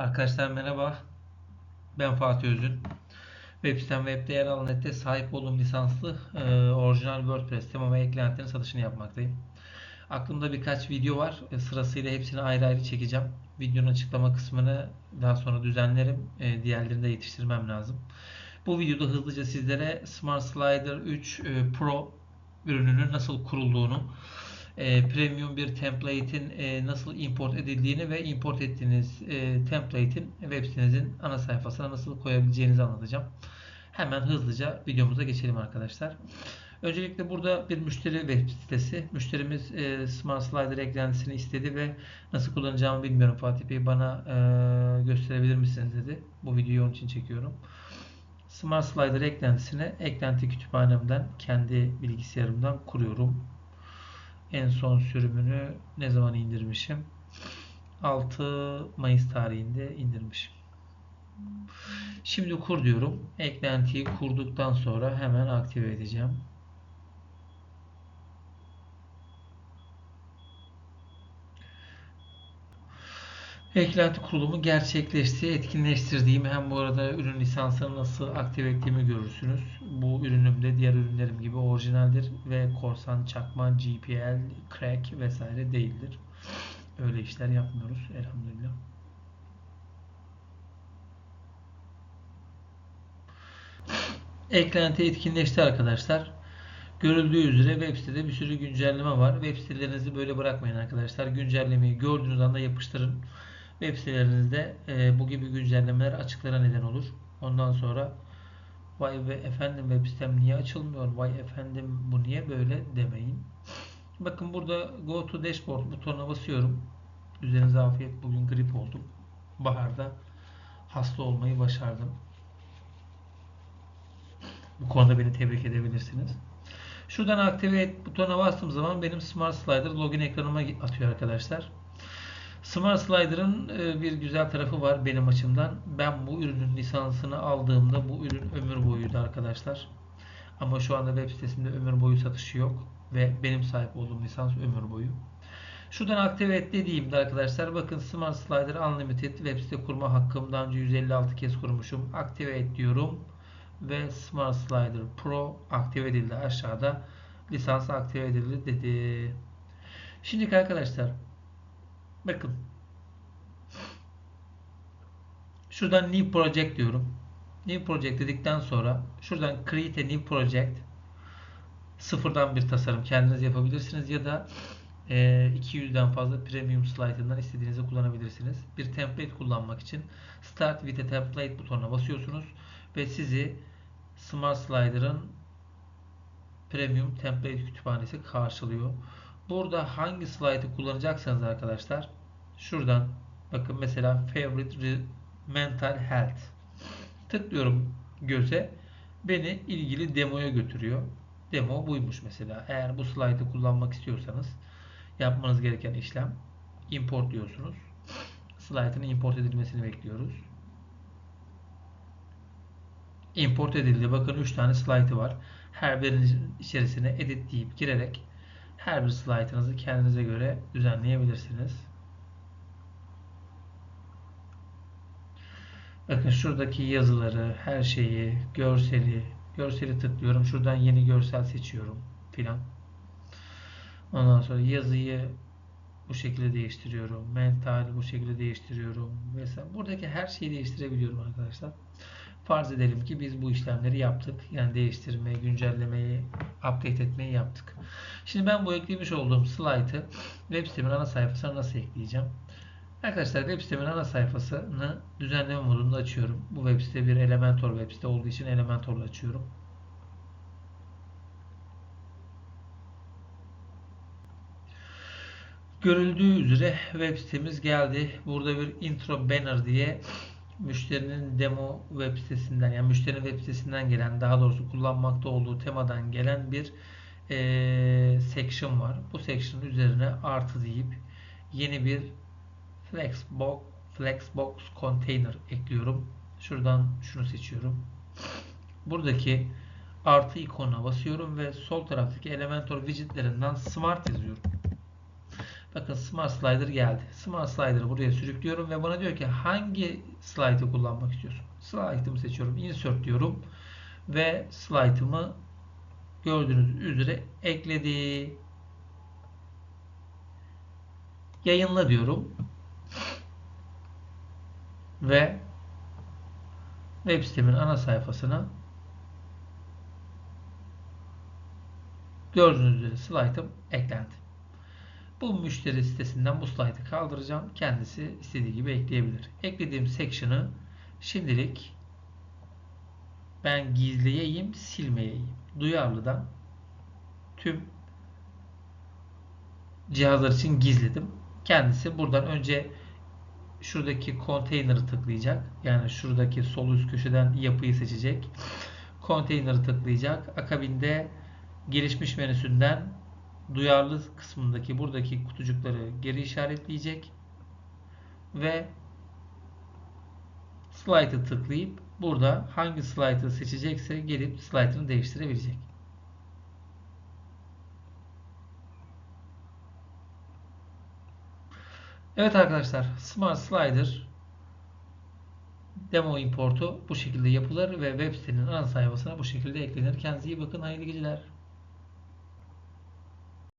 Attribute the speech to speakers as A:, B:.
A: Arkadaşlar merhaba. Ben Fatih Özün. Web sitem webde sahip olduğum lisanslı e, orijinal WordPress tema ve satışını yapmaktayım. Aklımda birkaç video var. E, sırasıyla hepsini ayrı ayrı çekeceğim. Videonun açıklama kısmını daha sonra düzenlerim. E, diğerlerini de yetiştirmem lazım. Bu videoda hızlıca sizlere Smart Slider 3 e, Pro ürününün nasıl kurulduğunu, e, premium bir template'in e, nasıl import edildiğini ve import ettiğiniz e, template'in web sitenizin ana sayfasına nasıl koyabileceğinizi anlatacağım. Hemen hızlıca videomuza geçelim arkadaşlar. Öncelikle burada bir müşteri web sitesi. Müşterimiz e, Smart Slider eklentisini istedi ve nasıl kullanacağımı bilmiyorum Fatih Bey bana e, gösterebilir misiniz dedi. Bu videoyu onun için çekiyorum. Smart Slider eklentisini eklenti kütüphanemden kendi bilgisayarımdan kuruyorum. En son sürümünü ne zaman indirmişim? 6 Mayıs tarihinde indirmişim. Şimdi kur diyorum. Eklentiyi kurduktan sonra hemen aktive edeceğim. Eklenti kurulumu gerçekleşti. Etkinleştirdiğim hem bu arada ürün lisansını nasıl aktive ettiğimi görürsünüz. Bu ürünüm de diğer ürünlerim gibi orijinaldir ve korsan, çakma, GPL, crack vesaire değildir. Öyle işler yapmıyoruz elhamdülillah. Eklenti etkinleşti arkadaşlar. Görüldüğü üzere web sitede bir sürü güncelleme var. Web sitelerinizi böyle bırakmayın arkadaşlar. Güncellemeyi gördüğünüz anda yapıştırın. Web sitelerinizde e, bu gibi güncellemeler açıklara neden olur. Ondan sonra vay be efendim web sitem niye açılmıyor? Vay efendim bu niye böyle demeyin. Bakın burada Go to Dashboard butonuna basıyorum. Üzerinize afiyet. Bugün grip oldum. Baharda hasta olmayı başardım. Bu konuda beni tebrik edebilirsiniz. Şuradan aktive et butonuna bastığım zaman benim Smart Slider login ekranıma atıyor arkadaşlar. Smart Slider'ın e, bir güzel tarafı var benim açımdan. Ben bu ürünün lisansını aldığımda bu ürün ömür boyuydu arkadaşlar. Ama şu anda web sitesinde ömür boyu satışı yok ve benim sahip olduğum lisans ömür boyu. Şuradan aktive et dediğimde arkadaşlar bakın Smart Slider Unlimited web site kurma hakkım daha önce 156 kez kurmuşum. Aktive et diyorum ve Smart Slider Pro aktive edildi aşağıda. Lisans aktive edildi dedi. Şimdi arkadaşlar bakın şuradan New Project diyorum. New Project dedikten sonra şuradan Create a New Project sıfırdan bir tasarım kendiniz yapabilirsiniz ya da 200'den fazla premium slide'ından istediğinizi kullanabilirsiniz. Bir template kullanmak için Start with a Template butonuna basıyorsunuz ve sizi Smart Slider'ın Premium Template kütüphanesi karşılıyor. Burada hangi slide'ı kullanacaksanız arkadaşlar şuradan bakın mesela Favorite Mental Health tıklıyorum göze beni ilgili demoya götürüyor. Demo buymuş mesela. Eğer bu slide'ı kullanmak istiyorsanız yapmanız gereken işlem import diyorsunuz. Slide'ın import edilmesini bekliyoruz. Import edildi. Bakın 3 tane slide'ı var. Her birinin içerisine edit deyip girerek her bir slaytınızı kendinize göre düzenleyebilirsiniz. Bakın şuradaki yazıları, her şeyi, görseli, görseli tıklıyorum. Şuradan yeni görsel seçiyorum filan. Ondan sonra yazıyı bu şekilde değiştiriyorum. Mental bu şekilde değiştiriyorum. Mesela buradaki her şeyi değiştirebiliyorum arkadaşlar. Farz edelim ki biz bu işlemleri yaptık. Yani değiştirmeyi, güncellemeyi, update etmeyi yaptık. Şimdi ben bu eklemiş olduğum slide'ı web sitemin ana sayfasına nasıl ekleyeceğim? Arkadaşlar web sitemin ana sayfasını düzenleme modunda açıyorum. Bu web site bir Elementor web site olduğu için Elementor'la açıyorum. Görüldüğü üzere web sitemiz geldi. Burada bir intro banner diye müşterinin demo web sitesinden yani müşterinin web sitesinden gelen daha doğrusu kullanmakta olduğu temadan gelen bir e, section var. Bu section'ın üzerine artı deyip yeni bir Flexbox Flexbox container ekliyorum. Şuradan şunu seçiyorum. Buradaki artı ikonuna basıyorum ve sol taraftaki Elementor widgetlerinden Smart yazıyorum. Bakın Smart Slider geldi. Smart Slider'ı buraya sürüklüyorum ve bana diyor ki hangi slide'ı kullanmak istiyorsun? Slide'ımı seçiyorum. Insert diyorum. Ve slide'ımı gördüğünüz üzere ekledi. Yayınla diyorum. Ve web sitemin ana sayfasına gördüğünüz üzere slide'ım eklendi. Bu müşteri sitesinden bu slide'ı kaldıracağım. Kendisi istediği gibi ekleyebilir. Eklediğim section'ı şimdilik ben gizleyeyim, silmeyeyim. Duyarlıdan tüm cihazlar için gizledim. Kendisi buradan önce şuradaki konteynerı tıklayacak. Yani şuradaki sol üst köşeden yapıyı seçecek. Konteynerı tıklayacak. Akabinde gelişmiş menüsünden duyarlı kısmındaki buradaki kutucukları geri işaretleyecek ve slide'ı tıklayıp burada hangi slide'ı seçecekse gelip slide'ını değiştirebilecek. Evet arkadaşlar Smart Slider demo importu bu şekilde yapılır ve web sitenin ana sayfasına bu şekilde eklenir. Kendinize iyi bakın. Hayırlı geceler.